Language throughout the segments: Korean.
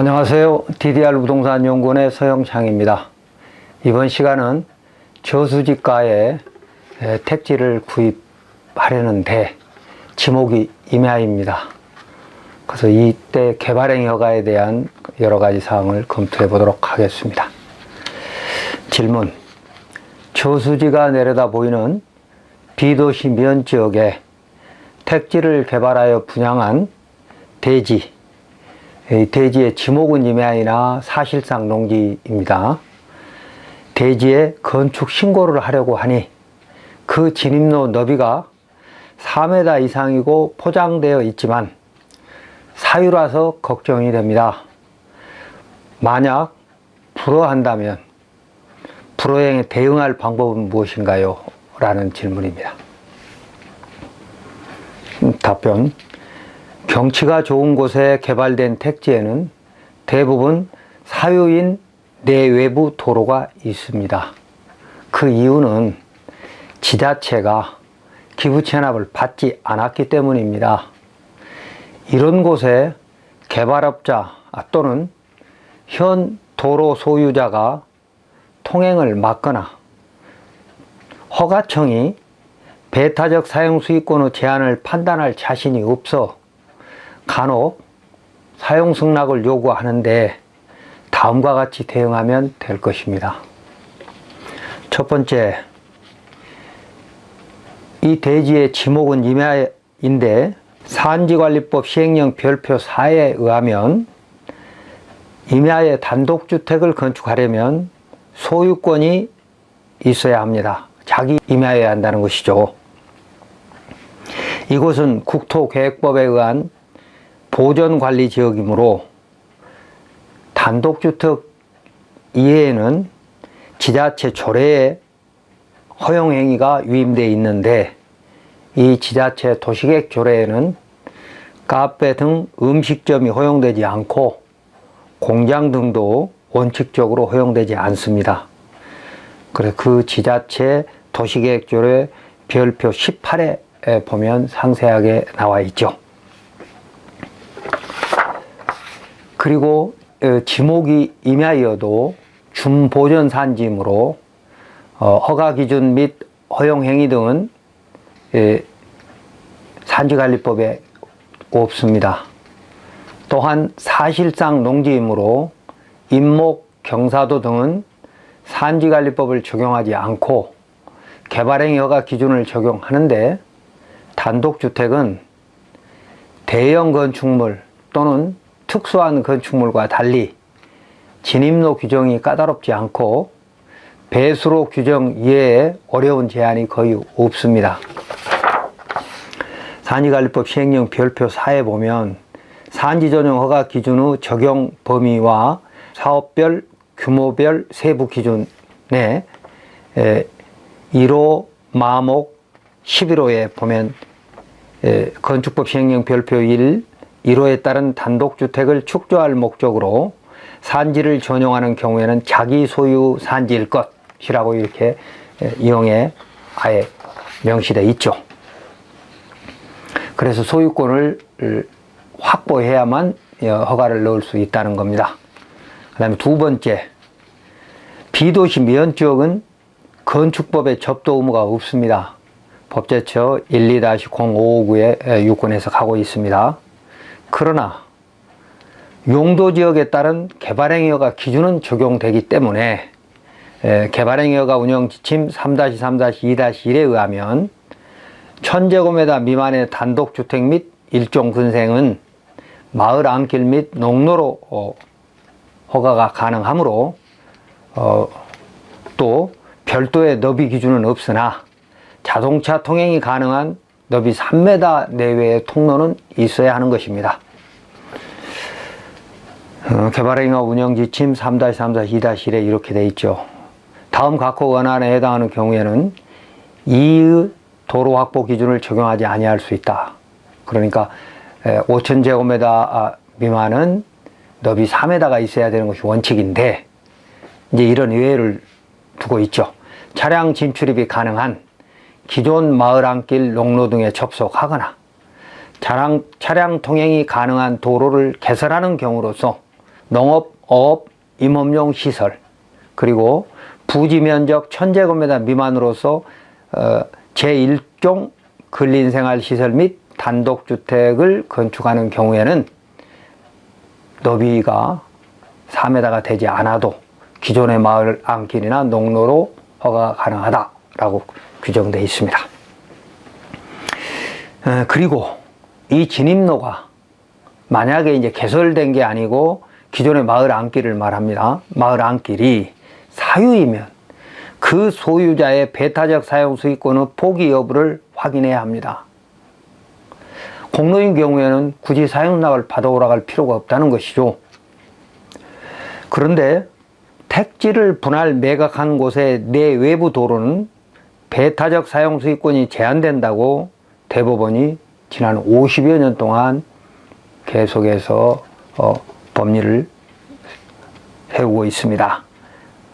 안녕하세요. DDR 부동산 연구원의 서영창입니다. 이번 시간은 저수지가에 에, 택지를 구입하려는데 지목이 임야입니다. 그래서 이때 개발행 허가에 대한 여러 가지 사항을 검토해 보도록 하겠습니다. 질문. 저수지가 내려다 보이는 비도시 면 지역에 택지를 개발하여 분양한 대지, 이 대지의 지목은 임야이나 사실상 농지입니다. 대지에 건축 신고를 하려고 하니 그 진입로 너비가 4m 이상이고 포장되어 있지만 사유라서 걱정이 됩니다. 만약 불허한다면 불허행에 대응할 방법은 무엇인가요? 라는 질문입니다. 음, 답변. 경치가 좋은 곳에 개발된 택지에는 대부분 사유인 내외부 도로가 있습니다. 그 이유는 지자체가 기부 체납을 받지 않았기 때문입니다. 이런 곳에 개발업자 또는 현 도로 소유자가 통행을 막거나 허가청이 배타적 사용 수익권의 제한을 판단할 자신이 없어 간혹 사용 승낙을 요구하는데 다음과 같이 대응하면 될 것입니다. 첫 번째, 이 대지의 지목은 임야인데 산지관리법 시행령 별표 4에 의하면 임야에 단독주택을 건축하려면 소유권이 있어야 합니다. 자기 임야여야 한다는 것이죠. 이곳은 국토계획법에 의한 보전 관리 지역이므로 단독주택 이외에는 지자체 조례에 허용행위가 위임되어 있는데 이 지자체 도시계획 조례에는 카페 등 음식점이 허용되지 않고 공장 등도 원칙적으로 허용되지 않습니다. 그래 그 지자체 도시계획조례 별표 18에 보면 상세하게 나와 있죠. 그리고 어, 지목이 임야이어도 준보전 산지이므로 어, 허가 기준 및 허용 행위 등은 예, 산지관리법에 없습니다. 또한 사실상 농지이므로 임목, 경사도 등은 산지관리법을 적용하지 않고 개발행 허가 기준을 적용하는데 단독주택은 대형 건축물 또는 특수한 건축물과 달리 진입로 규정이 까다롭지 않고 배수로 규정 이외에 어려운 제한이 거의 없습니다. 산지관리법 시행령 별표 4에 보면 산지 전용 허가 기준의 적용 범위와 사업별 규모별 세부 기준에 1호 마목 11호에 보면 건축법 시행령 별표 1 1호에 따른 단독주택을 축조할 목적으로 산지를 전용하는 경우에는 자기 소유 산지일 것이라고 이렇게 이용에 아예 명시되어 있죠. 그래서 소유권을 확보해야만 허가를 넣을 수 있다는 겁니다. 그 다음에 두 번째, 비도시 면 지역은 건축법에 접도 의무가 없습니다. 법제처 12-0559의 유권에서 가고 있습니다. 그러나 용도 지역에 따른 개발행위허가 기준은 적용되기 때문에 개발행위허가 운영 지침 3-3-2-1에 의하면 1000제곱미터 미만의 단독주택 및 일종 근생은 마을 안길 및 농로로 어, 허가가 가능하므로 어, 또 별도의 너비 기준은 없으나 자동차 통행이 가능한 너비 3m 내외의 통로는 있어야 하는 것입니다. 어, 개발행위와 운영지침 3-3-2-1에 이렇게 돼 있죠. 다음 각호 원안에 해당하는 경우에는 이의 도로 확보 기준을 적용하지 아니할 수 있다. 그러니까 5,000제곱미터 미만은 너비 3m가 있어야 되는 것이 원칙인데 이제 이런 예외를 두고 있죠. 차량 진출입이 가능한 기존 마을 안길 농로 등에 접속하거나 차량, 차량 통행이 가능한 도로를 개설하는 경우로서 농업, 어업, 임업용 시설, 그리고 부지 면적 1000제곱미터 미만으로서 어, 제1종 근린생활 시설 및 단독주택을 건축하는 경우에는 너비가 4m가 되지 않아도 기존의 마을 안길이나 농로로 허가 가능하다라고 규정되어 있습니다. 어, 그리고 이 진입로가 만약에 이제 개설된 게 아니고 기존의 마을 안길을 말합니다. 마을 안길이 사유이면 그 소유자의 배타적 사용 수익권의 포기 여부를 확인해야 합니다. 공로인 경우에는 굳이 사용락을 받아오라 갈 필요가 없다는 것이죠. 그런데 택지를 분할 매각한 곳의 내 외부 도로는 배타적 사용 수익권이 제한된다고 대법원이 지난 50여 년 동안 계속해서 어, 법리를 세우고 있습니다.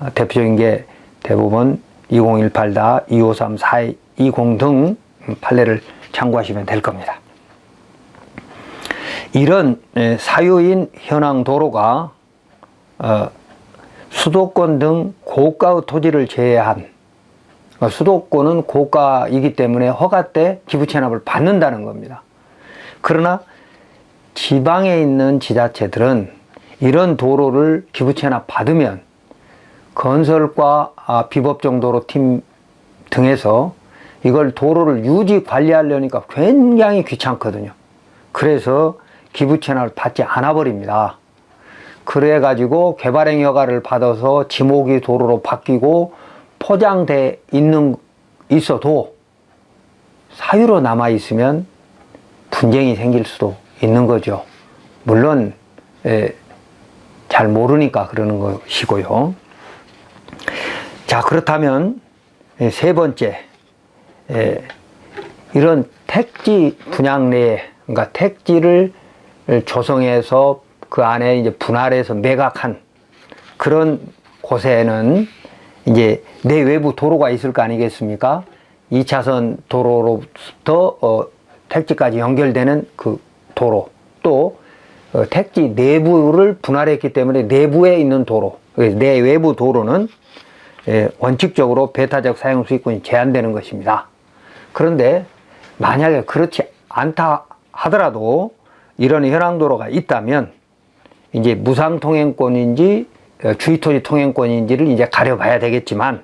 어, 대표적인 게 대법원 2018다, 253, 420 등 판례를 참고하시면 될 겁니다. 이런 에, 사유인 현황 도로가 어, 수도권 등 고가의 토지를 제외한 어, 수도권은 고가이기 때문에 허가 때 기부 체납을 받는다는 겁니다. 그러나 지방에 있는 지자체들은 이런 도로를 기부 체납 받으면 건설과 아, 비법정 도로 팀 등에서 이걸 도로를 유지 관리하려니까 굉장히 귀찮거든요. 그래서 기부 체납을 받지 않아 버립니다. 그래 가지고 개발행 허가를 받아서 지목이 도로로 바뀌고 포장돼 있는 있어도 사유로 남아 있으면 분쟁이 생길 수도 있는 거죠. 물론 에, 잘 모르니까 그러는 것이고요. 자 그렇다면 에, 세 번째 에, 이런 택지 분양 내에 그러니까 택지를 조성해서 그 안에 이제 분할해서 매각한 그런 곳에는 이제 내 외부 도로가 있을 거 아니겠습니까? 2차선 도로로부터 어, 택지까지 연결되는 그 도로 또 어, 택지 내부를 분할했기 때문에 내부에 있는 도로 내 외부 도로는 예, 원칙적으로 배타적 사용 수익권이 제한되는 것입니다. 그런데 만약에 그렇지 않다 하더라도 이런 현황 도로가 있다면 이제 무상 통행권인지 어, 주의토지 통행권인지를 이제 가려봐야 되겠지만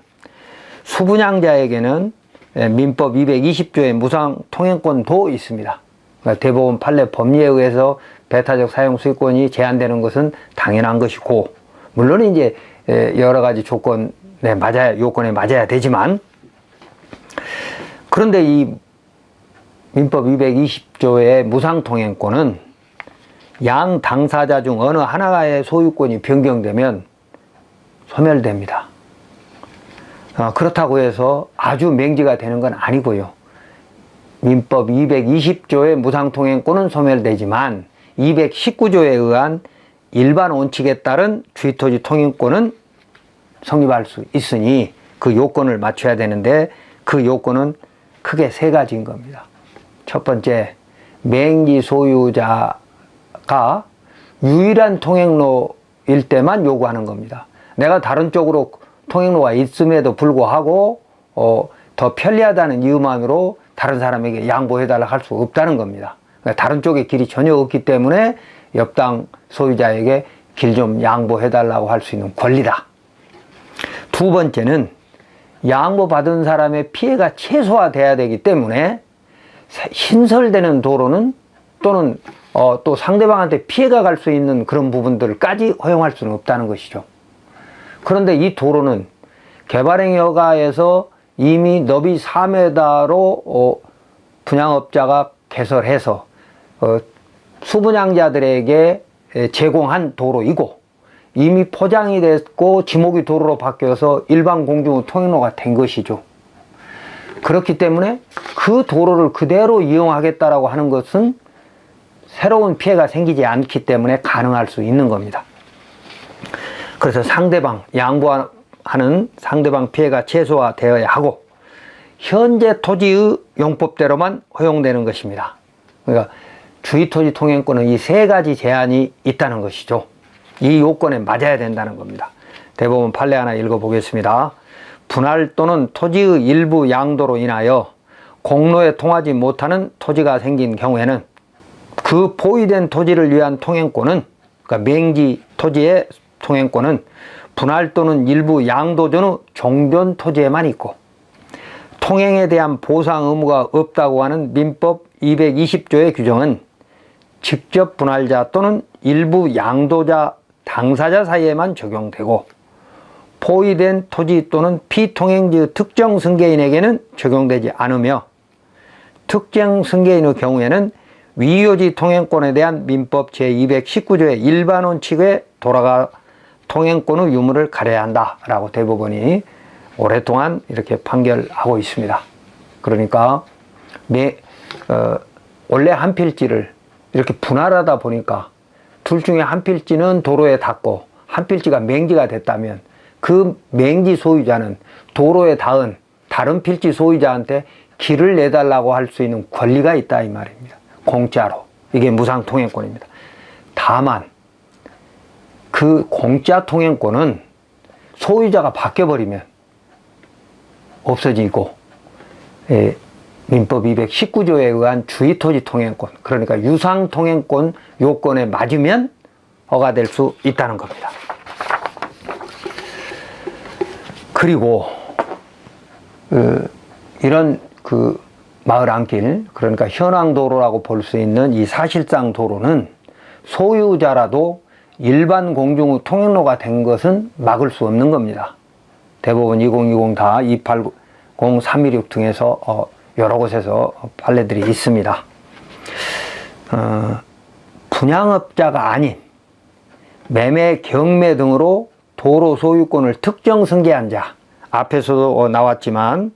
수분양자에게는 예, 민법 220조의 무상 통행권도 있습니다. 그러니까 대법원 판례 법리에 의해서 배타적 사용 수익권이 제한되는 것은 당연한 것이고 물론 이제 예, 여러 가지 조건에 맞아야 요건에 맞아야 되지만 그런데 이 민법 220조의 무상 통행권은 양 당사자 중 어느 하나의 소유권이 변경되면 소멸됩니다. 어, 그렇다고 해서 아주 맹지가 되는 건 아니고요. 민법 220조의 무상통행권은 소멸되지만 219조에 의한 일반 원칙에 따른 주의토지 통행권은 성립할 수 있으니 그 요건을 맞춰야 되는데 그 요건은 크게 세 가지인 겁니다. 첫 번째, 맹지 소유자가 유일한 통행로일 때만 요구하는 겁니다. 내가 다른 쪽으로 통행로가 있음에도 불구하고 어, 더 편리하다는 이유만으로 다른 사람에게 양보해달라 할 수 없다는 겁니다. 그러니까 다른 쪽에 길이 전혀 없기 때문에 옆당 소유자에게 길 좀 양보해달라고 할 수 있는 권리다. 두 번째는 양보받은 사람의 피해가 최소화돼야 되기 때문에 신설되는 도로는 또는 어, 또 상대방한테 피해가 갈 수 있는 그런 부분들까지 허용할 수는 없다는 것이죠. 그런데 이 도로는 개발행 허가에서 이미 너비 4m로 어, 분양업자가 개설해서 어, 수분양자들에게 제공한 도로이고 이미 포장이 됐고 지목이 도로로 바뀌어서 일반 공중 통행로가 된 것이죠. 그렇기 때문에 그 도로를 그대로 이용하겠다라고 하는 것은 새로운 피해가 생기지 않기 때문에 가능할 수 있는 겁니다. 그래서 상대방, 양보하는 상대방 피해가 최소화되어야 하고, 현재 토지의 용법대로만 허용되는 것입니다. 그러니까 주의토지 통행권은 이 세 가지 제한이 있다는 것이죠. 이 요건에 맞아야 된다는 겁니다. 대법원 판례 하나 읽어보겠습니다. 분할 또는 토지의 일부 양도로 인하여 공로에 통하지 못하는 토지가 생긴 경우에는 그 포위된 토지를 위한 통행권은 그러니까 맹지 토지의 통행권은 분할 또는 일부 양도 전 후 종변 토지에만 있고 통행에 대한 보상 의무가 없다고 하는 민법 220조의 규정은 직접 분할자 또는 일부 양도자 당사자 사이에만 적용되고 포위된 토지 또는 피통행지 특정 승계인에게는 적용되지 않으며 특정 승계인의 경우에는 위요지 통행권에 대한 민법 제219조의 일반 원칙에 돌아가 통행권의 유무를 가려야 한다라고 대법원이 오랫동안 이렇게 판결하고 있습니다. 그러니까 매, 어, 원래 한 필지를 이렇게 분할하다 보니까 둘 중에 한 필지는 도로에 닿고 한 필지가 맹지가 됐다면 그 맹지 소유자는 도로에 닿은 다른 필지 소유자한테 길을 내달라고 할 수 있는 권리가 있다 이 말입니다. 공짜로. 이게 무상 통행권입니다. 다만 그 공짜 통행권은 소유자가 바뀌어버리면 없어지고 예, 민법 219조에 의한 주의토지 통행권 그러니까 유상 통행권 요건에 맞으면 허가될 수 있다는 겁니다. 그리고 그 이런 그 마을 안길 그러니까 현황 도로라고 볼 수 있는 이 사실상 도로는 소유자라도 일반 공중 통행로가 된 것은 막을 수 없는 겁니다. 대법원 2020 다 280, 316 등에서 어, 여러 곳에서 판례들이 있습니다. 어, 분양업자가 아닌 매매, 경매 등으로 도로 소유권을 특정 승계한 자 앞에서도 어, 나왔지만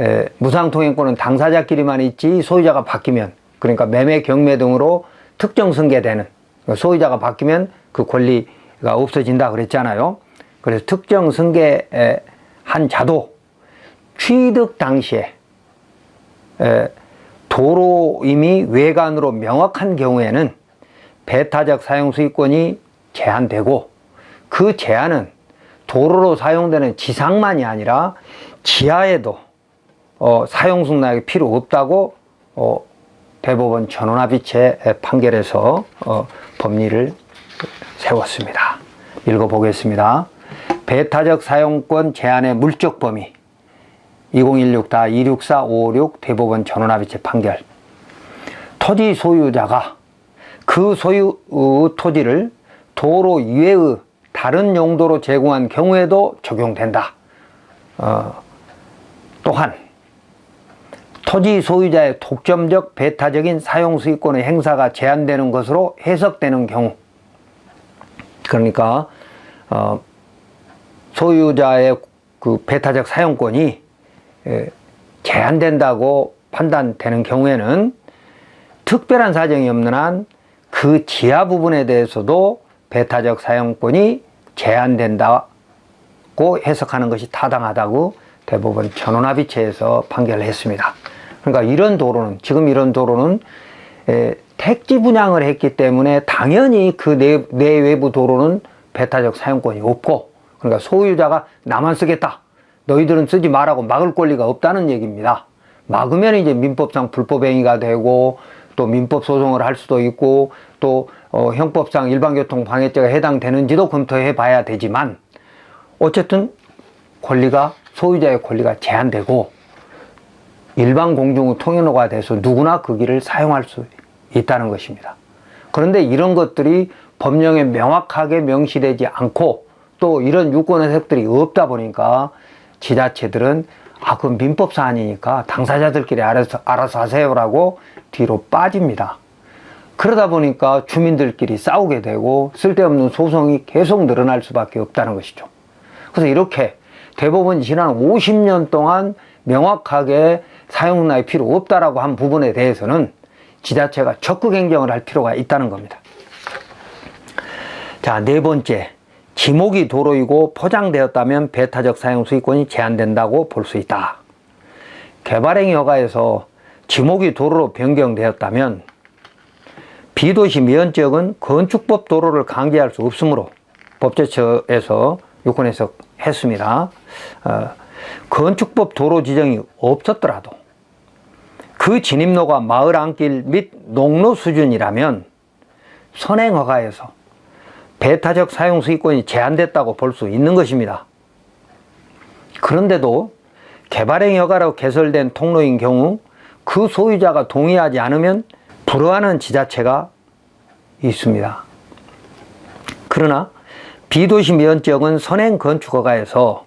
에, 무상통행권은 당사자끼리만 있지 소유자가 바뀌면 그러니까 매매, 경매 등으로 특정 승계되는 소유자가 바뀌면 그 권리가 없어진다 그랬잖아요. 그래서 특정 승계한 자도 취득 당시에 에, 도로 이미 외관으로 명확한 경우에는 배타적 사용 수익권이 제한되고 그 제한은 도로로 사용되는 지상만이 아니라 지하에도 어, 사용 승낙이 필요 없다고 어, 대법원 전원합의체 판결에서 어, 법리를 세웠습니다. 읽어보겠습니다. 배타적 사용권 제한의 물적 범위 2016-26456 대법원 전원합의체 판결 토지 소유자가 그 소유 토지를 도로 이외의 다른 용도로 제공한 경우에도 적용된다. 어, 또한 토지 소유자의 독점적 배타적인 사용 수익권의 행사가 제한되는 것으로 해석되는 경우 그러니까 어, 소유자의 그 배타적 사용권이 에, 제한된다고 판단되는 경우에는 특별한 사정이 없는 한 그 지하 부분에 대해서도 배타적 사용권이 제한된다고 해석하는 것이 타당하다고 대법원 전원합의체에서 판결을 했습니다. 그러니까 이런 도로는 지금 이런 도로는 에, 택지 분양을 했기 때문에 당연히 그 내, 내외부 도로는 배타적 사용권이 없고 그러니까 소유자가 나만 쓰겠다. 너희들은 쓰지 말라고 막을 권리가 없다는 얘기입니다. 막으면 이제 민법상 불법행위가 되고 또 민법 소송을 할 수도 있고 또 어, 형법상 일반교통 방해죄가 해당되는지도 검토해 봐야 되지만 어쨌든 권리가 소유자의 권리가 제한되고 일반 공중 통행로가 돼서 누구나 그 길을 사용할 수 있다는 것입니다. 그런데 이런 것들이 법령에 명확하게 명시되지 않고 또 이런 유권 혜택들이 없다 보니까 지자체들은 아, 그건 민법 사안이니까 당사자들끼리 알아서, 알아서 하세요라고 뒤로 빠집니다. 그러다 보니까 주민들끼리 싸우게 되고 쓸데없는 소송이 계속 늘어날 수밖에 없다는 것이죠. 그래서 이렇게 대법원 지난 50년 동안 명확하게 사용나이 필요 없다라고 한 부분에 대해서는 지자체가 적극 행정을 할 필요가 있다는 겁니다. 자, 네 번째. 지목이 도로이고 포장되었다면 배타적 사용 수익권이 제한된다고 볼 수 있다. 개발행위 허가에서 지목이 도로로 변경되었다면 비도시 미연 지역은 건축법 도로를 강제할 수 없으므로 법제처에서 요건에서 했습니다. 어, 건축법 도로 지정이 없었더라도 그 진입로가 마을 안길 및 농로 수준이라면 선행 허가에서 배타적 사용 수익권이 제한됐다고 볼 수 있는 것입니다. 그런데도 개발행 허가로 개설된 통로인 경우 그 소유자가 동의하지 않으면 불허하는 지자체가 있습니다. 그러나 비도시 미연지역은 선행 건축허가에서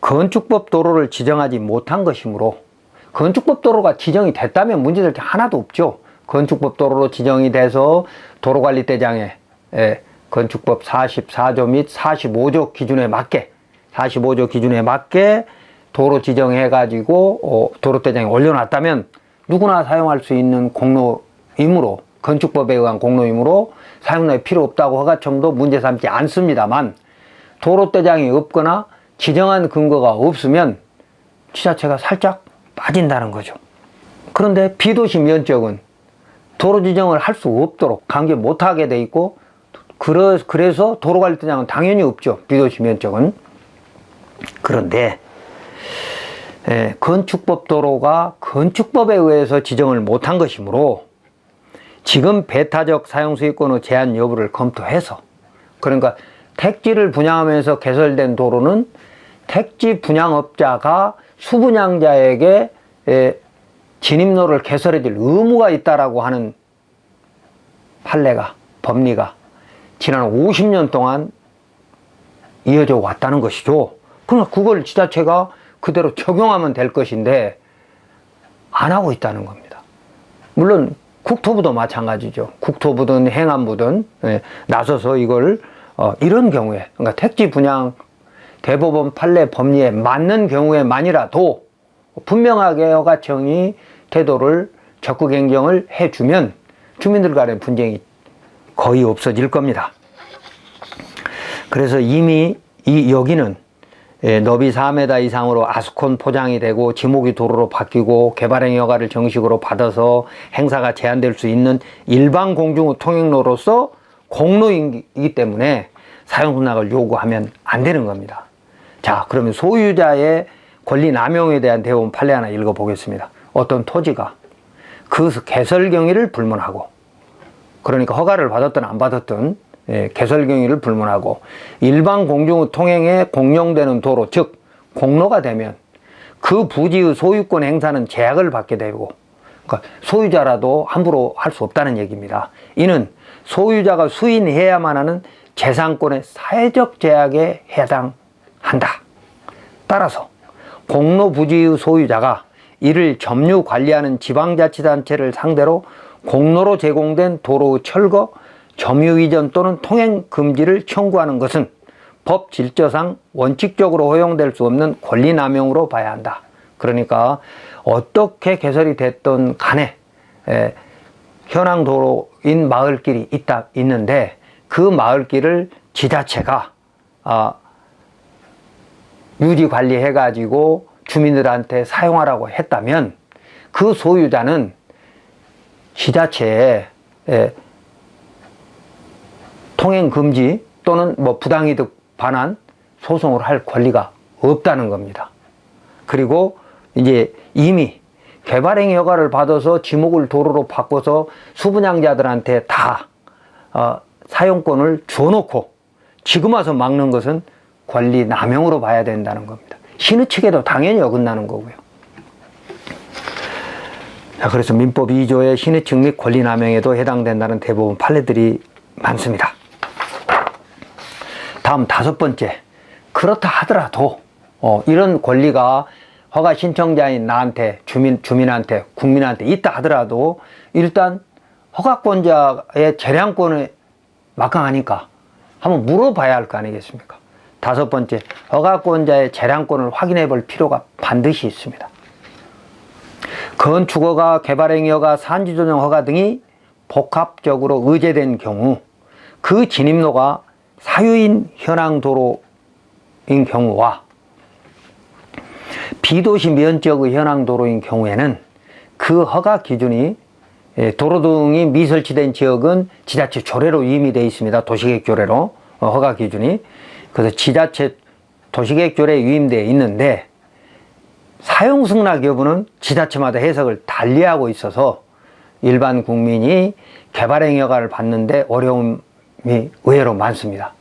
건축법 도로를 지정하지 못한 것이므로 건축법 도로가 지정이 됐다면 문제될 게 하나도 없죠. 건축법 도로로 지정이 돼서 도로관리대장에 예, 건축법 44조 및 45조 기준에 맞게 45조 기준에 맞게 도로 지정해 가지고 어, 도로대장에 올려놨다면 누구나 사용할 수 있는 공로이므로 건축법에 의한 공로이므로 사용료에 필요 없다고 허가청도 문제 삼지 않습니다만 도로대장이 없거나 지정한 근거가 없으면 지자체가 살짝 빠진다는 거죠. 그런데 비도시 면적은 도로 지정을 할 수 없도록 강제 못하게 돼 있고 그래서 도로 관리대장은 당연히 없죠. 비도시 면적은. 그런데 예, 건축법 도로가 건축법에 의해서 지정을 못한 것이므로 지금 배타적 사용 수익권의 제한 여부를 검토해서 그러니까 택지를 분양하면서 개설된 도로는 택지 분양업자가 수분양자에게 에, 진입로를 개설해 줄 의무가 있다라고 하는 판례가 법리가 지난 50년 동안 이어져 왔다는 것이죠. 그러나 그걸 지자체가 그대로 적용하면 될 것인데 안 하고 있다는 겁니다. 물론 국토부도 마찬가지죠. 국토부든 행안부든 예, 나서서 이걸 어, 이런 경우에 그러니까 택지 분양 대법원 판례 법리에 맞는 경우에만이라도 분명하게 허가청이 태도를 적극 행정을 해주면 주민들 간의 분쟁이 거의 없어질 겁니다. 그래서 이미 이 여기는 예, 너비 4m 이상으로 아스콘 포장이 되고 지목이 도로로 바뀌고 개발행 허가를 정식으로 받아서 행사가 제한될 수 있는 일반 공중 통행로로서 공로이기 때문에 사용 승낙을 요구하면 안 되는 겁니다. 자, 그러면 소유자의 권리 남용에 대한 대법원 판례 하나 읽어 보겠습니다. 어떤 토지가 그 개설 경위를 불문하고 그러니까 허가를 받았든 안 받았든 예, 개설 경위를 불문하고 일반 공중 통행에 공용되는 도로 즉 공로가 되면 그 부지의 소유권 행사는 제약을 받게 되고 그러니까 소유자라도 함부로 할 수 없다는 얘기입니다. 이는 소유자가 수인해야만 하는 재산권의 사회적 제약에 해당 한다. 따라서 공로 부지의 소유자가 이를 점유 관리하는 지방자치단체를 상대로 공로로 제공된 도로 철거, 점유 이전 또는 통행 금지를 청구하는 것은 법 질서상 원칙적으로 허용될 수 없는 권리 남용으로 봐야 한다. 그러니까 어떻게 개설이 됐던 간에 에, 현황 도로인 마을길이 있다 있는데 그 마을길을 지자체가 아, 유지 관리해 가지고 주민들한테 사용하라고 했다면 그 소유자는 지자체에 에, 통행 금지 또는 뭐 부당이득 반환 소송을 할 권리가 없다는 겁니다. 그리고 이제 이미 개발행 허가를 받아서 지목을 도로로 바꿔서 수분양자들한테 다 어, 사용권을 줘놓고 지금 와서 막는 것은 권리 남용으로 봐야 된다는 겁니다. 신의 측에도 당연히 어긋나는 거고요. 자, 그래서 민법 2조의 신의 측및 권리 남용에도 해당된다는 대부분 판례들이 많습니다. 다음 다섯 번째. 그렇다 하더라도, 어, 이런 권리가 허가 신청자인 나한테, 주민, 주민한테, 국민한테 있다 하더라도, 일단 허가권자의 재량권을 막강하니까 한번 물어봐야 할 거 아니겠습니까? 다섯 번째, 허가권자의 재량권을 확인해 볼 필요가 반드시 있습니다. 건축허가, 개발행위허가, 산지조정 허가 등이 복합적으로 의제된 경우 그 진입로가 사유인 현황 도로인 경우와 비도시 면적의 현황 도로인 경우에는 그 허가 기준이 예, 도로 등이 미설치된 지역은 지자체 조례로 위임이 되어 있습니다. 도시계획 조례로 어, 허가 기준이 그래서 지자체 도시계획 조례에 위임되어 있는데 사용 승낙 여부는 지자체마다 해석을 달리하고 있어서 일반 국민이 개발행 허가를 받는데 어려움이 의외로 많습니다.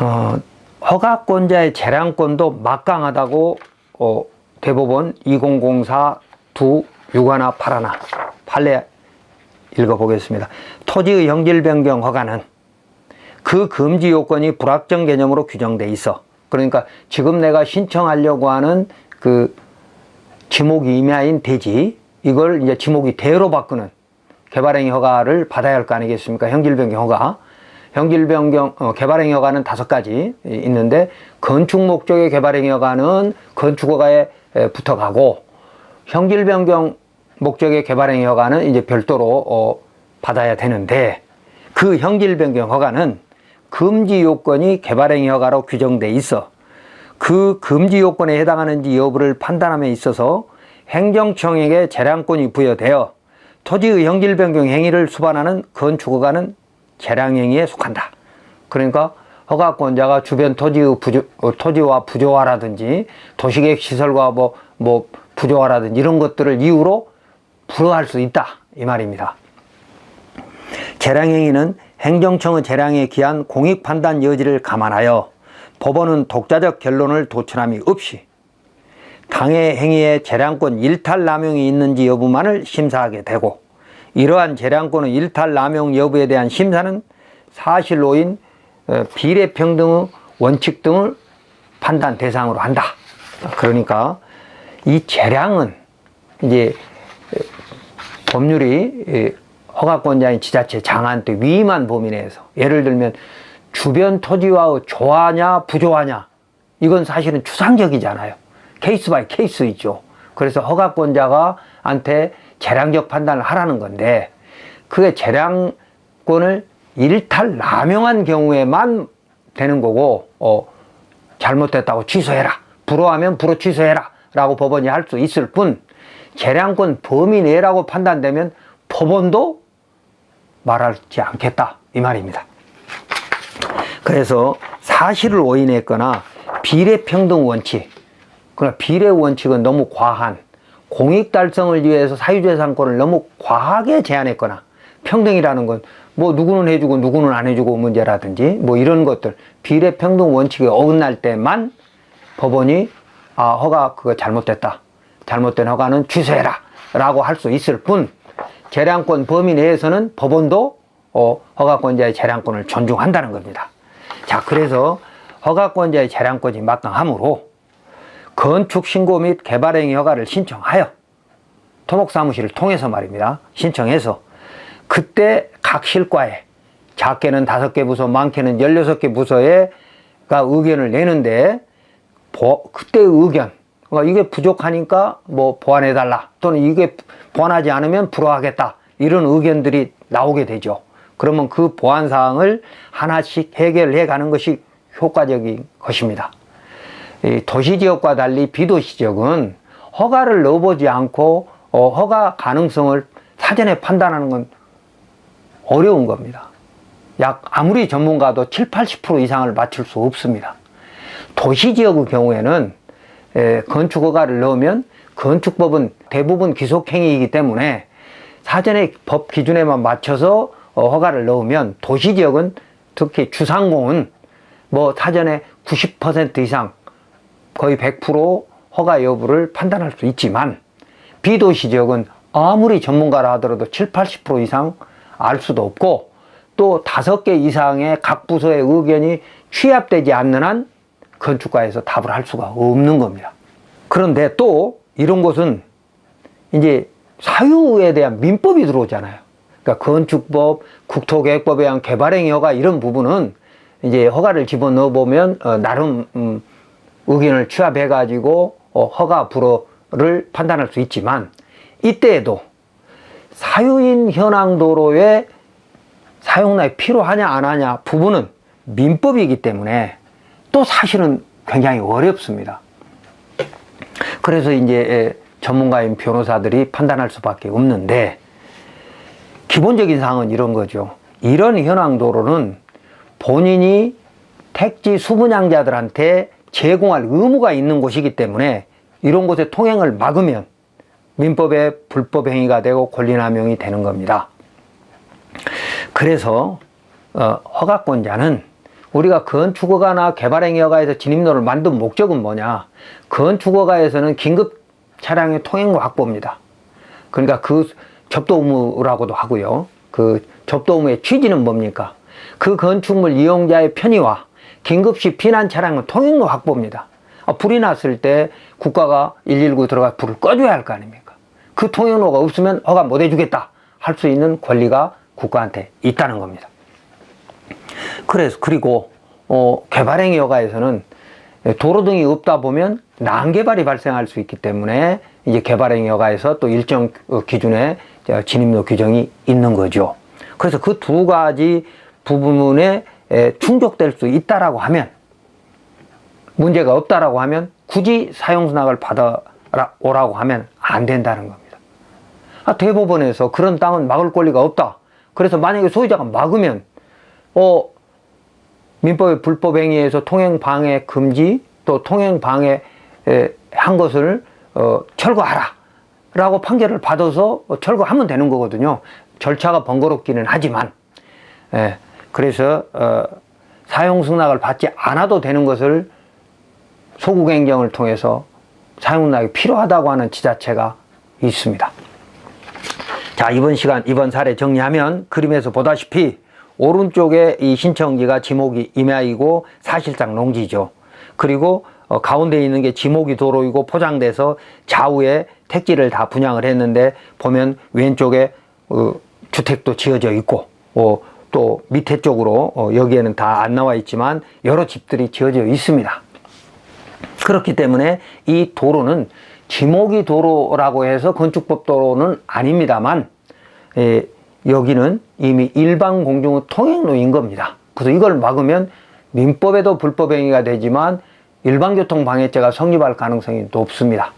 어, 허가권자의 재량권도 막강하다고 어, 대법원 2004 두 6하나 8하나 판례 읽어보겠습니다. 토지의 형질 변경 허가는 그 금지 요건이 불확정 개념으로 규정돼 있어. 그러니까 지금 내가 신청하려고 하는 그 지목이 임야인 대지 이걸 이제 지목이 대로 바꾸는 개발행위 허가를 받아야 할 거 아니겠습니까? 형질 변경 허가. 형질 변경 어, 개발행위 허가는 다섯 가지 있는데 건축 목적의 개발행위 허가는 건축 허가에 에, 붙어가고 형질 변경 목적의 개발행위 허가는 이제 별도로 어, 받아야 되는데 그 형질 변경 허가는 금지 요건이 개발행위 허가로 규정돼 있어 그 금지 요건에 해당하는지 여부를 판단함에 있어서 행정청에게 재량권이 부여되어 토지의 형질 변경 행위를 수반하는 건축 허가는 재량행위에 속한다. 그러니까 허가권자가 주변 토지의 부조, 어, 토지와 부조화라든지 도시계획 시설과 뭐, 뭐 부조화라든지 이런 것들을 이유로 불허할 수 있다. 이 말입니다. 재량행위는 행정청의 재량에 기한 공익 판단 여지를 감안하여 법원은 독자적 결론을 도출함이 없이 당해 행위의 재량권 일탈 남용이 있는지 여부만을 심사하게 되고 이러한 재량권의 일탈 남용 여부에 대한 심사는 사실로인 어, 비례평등의 원칙 등을 판단 대상으로 한다. 그러니까 이 재량은 이제 법률이 허가권자인 지자체 장한테 위임한 범위 내에서 예를 들면 주변 토지와의 조화냐 부조화냐 이건 사실은 추상적이잖아요. 케이스 바이 케이스이죠. 그래서 허가권자가 한테 재량적 판단을 하라는 건데 그게 재량권을 일탈 남용한 경우에만 되는 거고 어, 잘못됐다고 취소해라 불허하면 불허 취소해라 라고 법원이 할 수 있을 뿐 재량권 범위 내라고 판단되면 법원도 말하지 않겠다. 이 말입니다. 그래서 사실을 오인했거나 비례평등 원칙 그러나 비례 원칙은 너무 과한 공익 달성을 위해서 사유재산권을 너무 과하게 제한했거나 평등이라는 건 뭐 누구는 해주고 누구는 안 해주고 문제라든지 뭐 이런 것들 비례 평등 원칙에 어긋날 때만 법원이 아 허가 그거 잘못됐다. 잘못된 허가는 취소해라 라고 할 수 있을 뿐 재량권 범위 내에서는 법원도 어, 허가권자의 재량권을 존중한다는 겁니다 자 그래서 허가권자의 재량권이 막강하므로 건축 신고 및 개발행위 허가를 신청하여 토목사무실을 통해서 말입니다. 신청해서 그때 각 실과에 작게는 다섯 개 부서, 많게는 열여섯 개 부서에가 의견을 내는데 보, 그때 의견 그러니까 이게 부족하니까 뭐 보완해달라 또는 이게 보완하지 않으면 불허하겠다 이런 의견들이 나오게 되죠. 그러면 그 보완 사항을 하나씩 해결해 가는 것이 효과적인 것입니다. 이 도시 지역과 달리 비도시 지역은 허가를 넣어보지 않고 어, 허가 가능성을 사전에 판단하는 건 어려운 겁니다. 약 아무리 전문가도 7, 80% 이상을 맞출 수 없습니다. 도시 지역의 경우에는 에, 건축 허가를 넣으면 건축법은 대부분 기속행위이기 때문에 사전에 법 기준에만 맞춰서 어, 허가를 넣으면 도시 지역은 특히 주상공은 뭐 사전에 90% 이상 거의 100% 허가 여부를 판단할 수 있지만 비도시 지역은 아무리 전문가라 하더라도 7, 80% 이상 알 수도 없고 또 다섯 개 이상의 각 부서의 의견이 취합되지 않는 한 건축가에서 답을 할 수가 없는 겁니다. 그런데 또 이런 곳은 이제 사유에 대한 민법이 들어오잖아요. 그러니까 건축법, 국토계획법에 의한 개발행위 허가 이런 부분은 이제 허가를 집어넣어 보면 어, 나름 음, 의견을 취합해 가지고 어, 허가 불허를 판단할 수 있지만 이때에도 사유인 현황 도로에 사용락이 필요하냐 안 하냐 부분은 민법이기 때문에 또 사실은 굉장히 어렵습니다. 그래서 이제 전문가인 변호사들이 판단할 수밖에 없는데 기본적인 사항은 이런 거죠. 이런 현황 도로는 본인이 택지 수분양자들한테 제공할 의무가 있는 곳이기 때문에 이런 곳에 통행을 막으면 민법의 불법 행위가 되고 권리남용이 되는 겁니다. 그래서 어, 허가권자는 우리가 건축허가나 개발행위허가에서 진입로를 만든 목적은 뭐냐? 건축허가에서는 긴급 차량의 통행 확보입니다. 그러니까 그 접도 의무라고도 하고요. 그 접도 의무의 취지는 뭡니까? 그 건축물 이용자의 편의와 긴급시 피난 차량의 통행로 확보입니다. 아, 불이 났을 때 국가가 119 들어가 불을 꺼줘야 할 거 아닙니까? 그 통행로가 없으면 허가 못 해주겠다 할 수 있는 권리가 국가한테 있다는 겁니다. 그래서 그리고 어, 개발행위 허가에서는 도로 등이 없다 보면 난개발이 발생할 수 있기 때문에 이제 개발행위 허가에서 또 일정 어, 기준의 저 진입로 규정이 있는 거죠. 그래서 그 두 가지 부분에 에, 충족될 수 있다라고 하면 문제가 없다라고 하면 굳이 사용수납을 받아 오라고 하면 안 된다는 겁니다. 아, 대법원에서 그런 땅은 막을 권리가 없다. 그래서 만약에 소유자가 막으면 어 민법의 불법 행위에서 통행 방해 금지 또 통행 방해 에, 한 것을 어, 철거하라 라고 판결을 받아서 어, 철거하면 되는 거거든요. 절차가 번거롭기는 하지만 예, 그래서 어, 사용 승낙을 받지 않아도 되는 것을 소국 행정을 통해서 사용 승낙이 필요하다고 하는 지자체가 있습니다. 자, 이번 시간, 이번 사례 정리하면 그림에서 보다시피 오른쪽에 이 신청지가 지목이 임야이고 사실상 농지죠. 그리고 어, 가운데 있는 게 지목이 도로이고 포장돼서 좌우에 택지를 다 분양을 했는데 보면 왼쪽에 어, 주택도 지어져 있고 어, 또 밑에 쪽으로 어, 여기에는 다 안 나와 있지만 여러 집들이 지어져 있습니다. 그렇기 때문에 이 도로는 지목이 도로라고 해서 건축법 도로는 아닙니다만 에, 여기는 이미 일반 공중 통행로인 겁니다. 그래서 이걸 막으면 민법에도 불법 행위가 되지만 일반교통 방해죄가 성립할 가능성이 높습니다.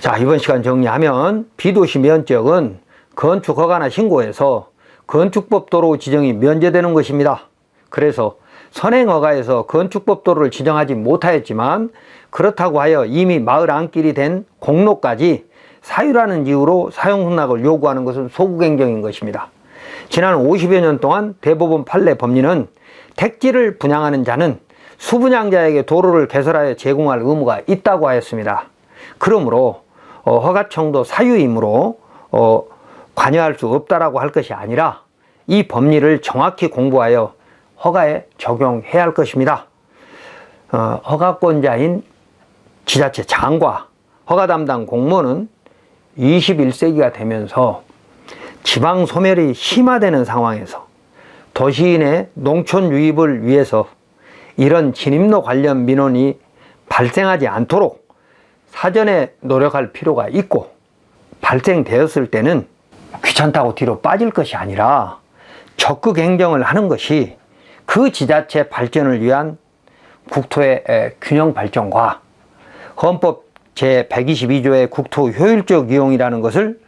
자, 이번 시간 정리하면 비도시 면적은 건축 허가나 신고에서 건축법 도로 지정이 면제되는 것입니다. 그래서 선행 허가에서 건축법 도로를 지정하지 못하였지만 그렇다고 하여 이미 마을 안길이 된 공로까지 사유라는 이유로 사용 승낙을 요구하는 것은 소국행정인 것입니다. 지난 50여 년 동안 대법원 판례 법리는 택지를 분양하는 자는 수분양자에게 도로를 개설하여 제공할 의무가 있다고 하였습니다. 그러므로 어, 허가청도 사유이므로 어, 관여할 수 없다라고 할 것이 아니라 이 법리를 정확히 공부하여 허가에 적용해야 할 것입니다. 어, 허가권자인 지자체 장과 허가 담당 공무원은 21세기가 되면서 지방 소멸이 심화되는 상황에서 도시인의 농촌 유입을 위해서 이런 진입로 관련 민원이 발생하지 않도록 사전에 노력할 필요가 있고 발생되었을 때는 귀찮다고 뒤로 빠질 것이 아니라 적극 행정을 하는 것이 그 지자체 발전을 위한 국토의 에, 균형 발전과 헌법 제 122조의 국토 효율적 이용이라는 것을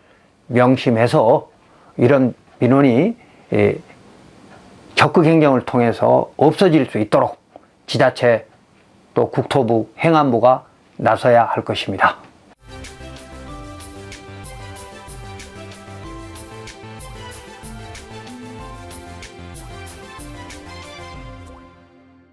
명심해서 이런 민원이 에, 적극 행정을 통해서 없어질 수 있도록 지자체 또 국토부 행안부가 나서야 할 것입니다.